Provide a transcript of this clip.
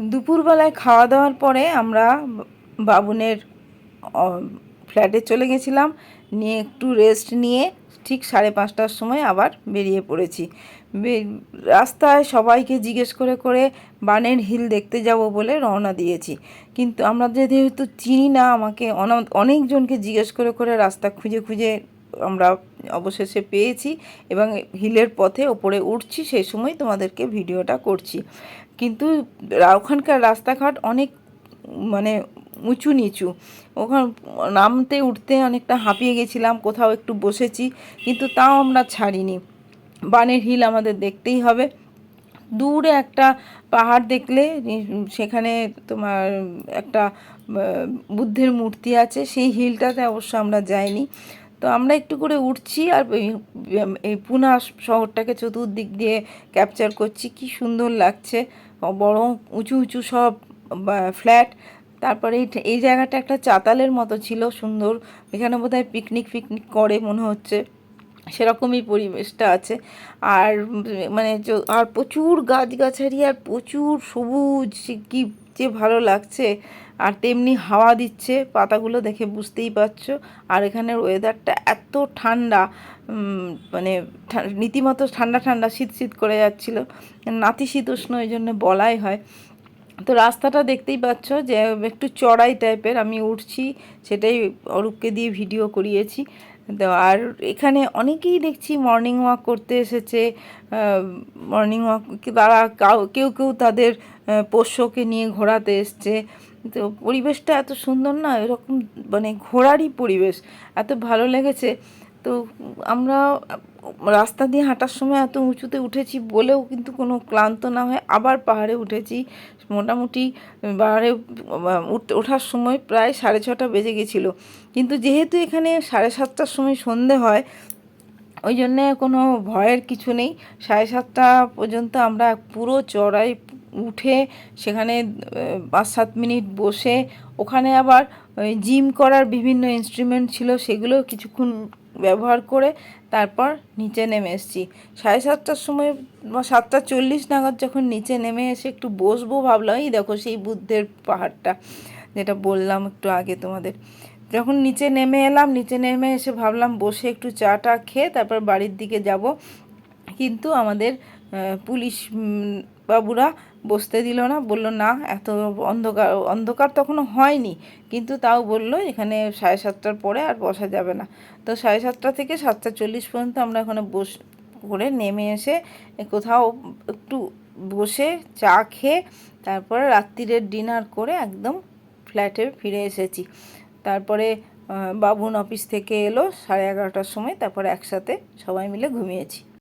দুপুরবেলায় খাওয়া দাওয়ার পরে আমরা বাবুনের ফ্ল্যাটে চলে গেছিলাম। নিয়ে একটু রেস্ট নিয়ে ঠিক সাড়ে পাঁচটার সময় আবার বেরিয়ে পড়েছি। রাস্তায় সবাইকে জিজ্ঞেস করে করে বানের হিল দেখতে যাব বলে রওনা দিয়েছি। কিন্তু আমরা যেহেতু চিনি না, আমাকে অন- অনেকজনকে জিজ্ঞেস করে করে রাস্তা খুঁজে খুঁজে আমরা অবশেষে পেয়েছি এবং হিলের পথে ওপরে উঠছি, সেই সময় তোমাদেরকে ভিডিওটা করছি। কিন্তু ওখানকার রাস্তাঘাট অনেক মানে উঁচু নিচু। ওখান নামতে, উঠতে অনেকটা হাঁপিয়ে গেছিলাম, কোথাও একটু বসেছি, কিন্তু তাও আমরা ছাড়িনি। বানের হিল আমাদের দেখতেই হবে। দূরে একটা পাহাড় দেখলে, সেখানে তোমার একটা বুদ্ধের মূর্তি আছে, সেই হিলটাতে অবশ্য আমরা যাইনি। তো আমরা একটু করে উঠছি আর এই- পুনা শহরটাকে চতুর্দিক দিয়ে ক্যাপচার করছি। কি সুন্দর লাগছে। বড়, উঁচু উঁচু সব ফ্ল্যাট তারপরে এই এই জায়গাটা একটা চাতালের মতো ছিল সুন্দর। এখানে বোধহয় পিকনিক ফিকনিক করে মনে হচ্ছে। সেরকমই পরিবেশটা আছে। আর মানে আর প্রচুর গাছগাছালি আর প্রচুর সবুজ, কি যে ভালো লাগছে, আর তেমনি হাওয়া দিচ্ছে, পাতাগুলো দেখে বুঝতেই পারছ। আর এখানের ওয়েদারটা এত ঠান্ডা মানে রীতিমতো ঠান্ডা ঠান্ডা, শীত শীত করে যাচ্ছিল। নাতিশীতোষ্ণ এই জন্য বলাই হয়। তো রাস্তাটা দেখতেই পাচ্ছ যে, একটু চড়াই টাইপের আমি উঠছি, সেটাই অরূপকে দিয়ে ভিডিও করিয়েছি। আর এখানে অনেকেই দেখছি মর্নিং ওয়াক করতে এসেছে মর্নিং ওয়াক তারা কাউ- কেউ কেউ তাদের পোষ্যকে নিয়ে ঘোরাতে এসছে। তো পরিবেশটা এত সুন্দর না, এরকম মানে ঘোরারই পরিবেশ। এত ভালো লেগেছে। তো আমরা রাস্তা দিয়ে হাঁটার সময় এত উঁচুতে উঠেছি বলেও কিন্তু কোনো ক্লান্ত না হয়ে আবার পাহাড়ে উঠেছি। মোটামুটি পাহাড়ে ওঠার সময় প্রায় সাড়ে ছটা বেজে গেছিল। কিন্তু যেহেতু এখানে সাড়ে সাতটার সময় সন্ধে হয়, ওই জন্যে কোনো ভয়ের কিছু নেই। সাড়ে সাতটা পর্যন্ত আমরা পুরো চড়াই উঠে সেখানে পাঁচ সাত মিনিট বসে, ওখানে আবার জিম করার বিভিন্ন ইনস্ট্রুমেন্ট ছিল, সেগুলো কিছুক্ষণ ব্যবহার করে তারপর নিচে নেমে এসেছি। সাড়ে সাতটার সময় বা সাতটা চল্লিশ নাগাদ যখন নিচে নেমে এসে একটু বসবো ভাবলাম, এই দেখো সেই বুদ্ধের পাহাড়টা যেটা বললাম একটু আগে তোমাদের। যখন নিচে নেমে এলাম, নিচে নেমে এসে ভাবলাম বসে একটু চা টা খেয়ে তারপর বাড়ির দিকে যাব। কিন্তু আমাদের পুলিশ বাবুরা বসতে দিল না, বলল, না, এত অন্ধকার অন্ধকার তখনও হয়নি। কিন্তু তাও বলল, এখানে সাড়ে সাতটার পরে আর বসা যাবে না। তো সাড়ে সাতটা থেকে সাতটা চল্লিশ পর্যন্ত আমরা এখানে বস, করে নেমে এসে কোথাও একটু বসে চা খেয়ে তারপরে রাত্রিরের ডিনার করে একদম ফ্ল্যাটে ফিরে এসেছি। তারপরে বাবুন অফিস থেকে এলো সাড়ে এগারোটার সময়, তারপরে একসাথে সবাই মিলে ঘুমিয়েছি।